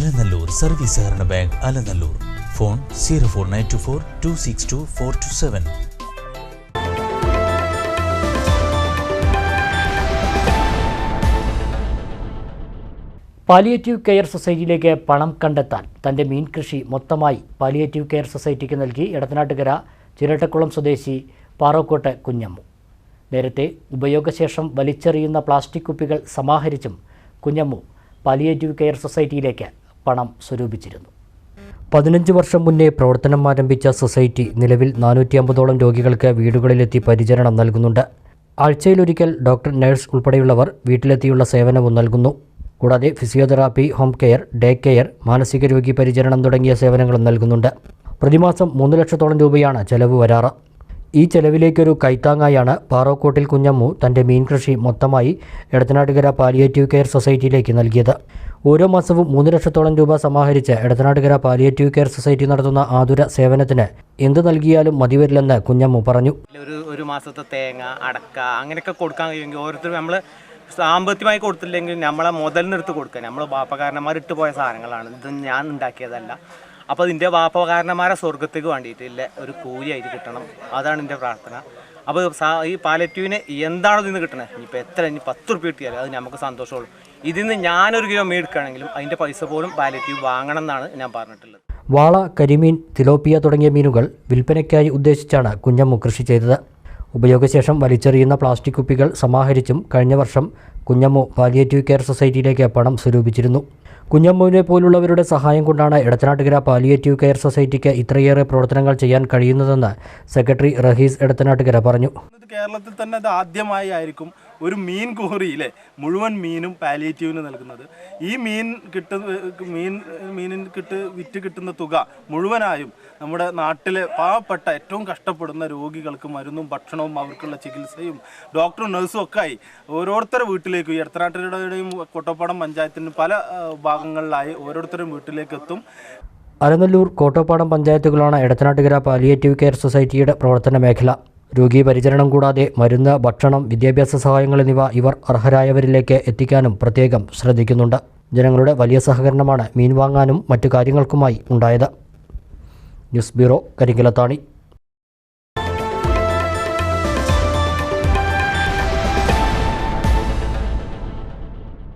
Alanallur service സഹകരണ bank Alanallur. Phone zero four nine two four two six two four two seven. Palliative care സൊസൈറ്റിയിലേക്ക് പണം കണ്ടെത്താൻ തന്റെ മീൻ കൃഷി മൊത്തമായി പാലിയേറ്റീവ് കെയർ സൊസൈറ്റിക്ക് നൽകി ഇടത്തനാട്ടുകര ചിരട്ടക്കുളം സ്വദേശി പാറോക്കോട്ട് കുഞ്ഞമ്മു. നേരത്തെ ഉപയോഗശേഷം വലിച്ചെറിയുന്ന പ്ലാസ്റ്റിക് കുപ്പികൾ സമാഹരിച്ചും കുഞ്ഞമ്മു പാലിയേറ്റീവ് കെയർ സൊസൈറ്റിയിലേക്ക് പണം സ്വരൂപിച്ചിരുന്നു. പതിനഞ്ച് വർഷം മുന്നേ പ്രവർത്തനം ആരംഭിച്ച സൊസൈറ്റി നിലവിൽ നാനൂറ്റി അമ്പതോളം രോഗികൾക്ക് വീടുകളിലെത്തി പരിചരണം നൽകുന്നുണ്ട്. ആഴ്ചയിലൊരിക്കൽ ഡോക്ടർ നഴ്സ് ഉൾപ്പെടെയുള്ളവർ വീട്ടിലെത്തിയുള്ള സേവനവും നൽകുന്നു. കൂടാതെ physiotherapy home care day care മാനസിക രോഗി പരിചരണം തുടങ്ങിയ സേവനങ്ങളും നൽകുന്നുണ്ട്. പ്രതിമാസം മൂന്ന് ലക്ഷത്തോളം രൂപയാണ് ചെലവ് വരാറ്. ഈ ചെലവിലേക്കൊരു കൈത്താങ്ങായാണ് പാറോക്കോട്ടിൽ കുഞ്ഞമ്മു തന്റെ മീൻ കൃഷി മൊത്തമായി എടത്തനാട്ടുകര പാലിയേറ്റീവ് കെയർ സൊസൈറ്റിയിലേക്ക് നൽകിയത്. ഓരോ മാസവും മൂന്ന് ലക്ഷത്തോളം രൂപ സമാഹരിച്ച് എടത്തനാട്ടുകര പാലിയേറ്റീവ് കെയർ സൊസൈറ്റി നടത്തുന്ന ആതുര സേവനത്തിന് എന്ത് നൽകിയാലും മതിവരില്ലെന്ന് കുഞ്ഞമ്മു പറഞ്ഞു. ഒരു ഒരു മാസത്തെ തേങ്ങ അടക്ക അങ്ങനെയൊക്കെ കൊടുക്കാൻ കഴിയുമെങ്കിൽ ഓരോരുത്തർ നമ്മൾ സാമ്പത്തികമായി കൊടുത്തില്ലെങ്കിൽ നമ്മളെ മുതലിനെടുത്ത് കൊടുക്കുക. നമ്മൾ ബാപ്പകാരന്മാർ ഇട്ട് പോയ സാധനങ്ങളാണ്. ഇത് ഞാൻ ഉണ്ടാക്കിയതല്ല. അപ്പോൾ അതിന്റെ വാപ്പ കാരണന്മാരെ സ്വർഗത്തേക്ക് വേണ്ടിയിട്ടില്ല ഒരു കൂലിയായിട്ട് കിട്ടണം. അതാണ് എന്റെ പ്രാർത്ഥന. അപ്പോൾ ഈ പാലറ്റീവിന് എന്താണോ ഇതിന് കിട്ടണത് ഇനിയിപ്പോൾ എത്ര ഇനി പത്ത് റുപ്യ കിട്ടിയാലും അത് നമുക്ക് സന്തോഷമുള്ളൂ. ഇതിൽ നിന്ന് ഞാനൊരു കിലോ മീൻ എടുക്കുകയാണെങ്കിലും അതിന്റെ പൈസ പോലും പാലറ്റീവ് വാങ്ങണം എന്നാണ് ഞാൻ പറഞ്ഞിട്ടുള്ളത്. വാള കരിമീൻ തിലോപ്പിയ തുടങ്ങിയ മീനുകൾ വിൽപ്പനയ്ക്കായി ഉദ്ദേശിച്ചാണ് കുഞ്ഞമ്മു കൃഷി ചെയ്തത്. ഉപയോഗശേഷം വലിച്ചെറിയുന്ന പ്ലാസ്റ്റിക് കുപ്പികൾ സമാഹരിച്ചും കഴിഞ്ഞ വർഷം കുഞ്ഞമ്മു പാലിയേറ്റീവ് കെയർ സൊസൈറ്റിയിലേക്ക് പണം സ്വരൂപിച്ചിരുന്നു. കുഞ്ഞമ്മുവിനെ പോലുള്ളവരുടെ സഹായം കൊണ്ടാണ് ഇടത്തനാട്ടുകര പാലിയേറ്റീവ് കെയർ സൊസൈറ്റിക്ക് ഇത്രയേറെ പ്രവർത്തനങ്ങൾ ചെയ്യാൻ കഴിയുന്നതെന്ന് സെക്രട്ടറി റഹീസ് ഇടത്തനാട്ടുകര പറഞ്ഞു. കേരളത്തിൽ തന്നെ അത് ആദ്യമായി ആയിരിക്കും ഒരു മീൻ കോറിയിലെ മുഴുവൻ മീനും പാലിയേറ്റീവിന് നൽകുന്നത്. ഈ മീൻ കിട്ടുന്ന മീൻ മീനിന് കിട്ട് വിറ്റ് കിട്ടുന്ന തുക മുഴുവനായും നമ്മുടെ നാട്ടിലെ പാവപ്പെട്ട ഏറ്റവും കഷ്ടപ്പെടുന്ന രോഗികൾക്ക് മരുന്നും ഭക്ഷണവും അവർക്കുള്ള ചികിത്സയും ഡോക്ടറും നഴ്സും ഒക്കെ ആയി ഓരോരുത്തരുടെ വീട്ടിലേക്കും ഈ എടത്തനാട്ടിലൂടെയും കൊട്ടപ്പാടം പഞ്ചായത്തിന്റെ പല ഭാഗങ്ങളിലായി ഓരോരുത്തരും വീട്ടിലേക്ക് എത്തും. അലനല്ലൂർ കോട്ടപ്പാടം പഞ്ചായത്തുകളാണ് എടത്തനാട്ടുകര പാലിയേറ്റീവ് കെയർ സൊസൈറ്റിയുടെ പ്രവർത്തന മേഖല. രോഗി പരിചരണം കൂടാതെ മരുന്ന് ഭക്ഷണം വിദ്യാഭ്യാസ സഹായങ്ങൾ എന്നിവ ഇവർ അർഹരായവരിലേക്ക് എത്തിക്കാനും പ്രത്യേകം ശ്രദ്ധിക്കുന്നുണ്ട്. ജനങ്ങളുടെ വലിയ സഹകരണമാണ് മീൻ വാങ്ങാനും മറ്റു കാര്യങ്ങൾക്കുമായി ഉണ്ടായത്. News bureau Karinkallathani.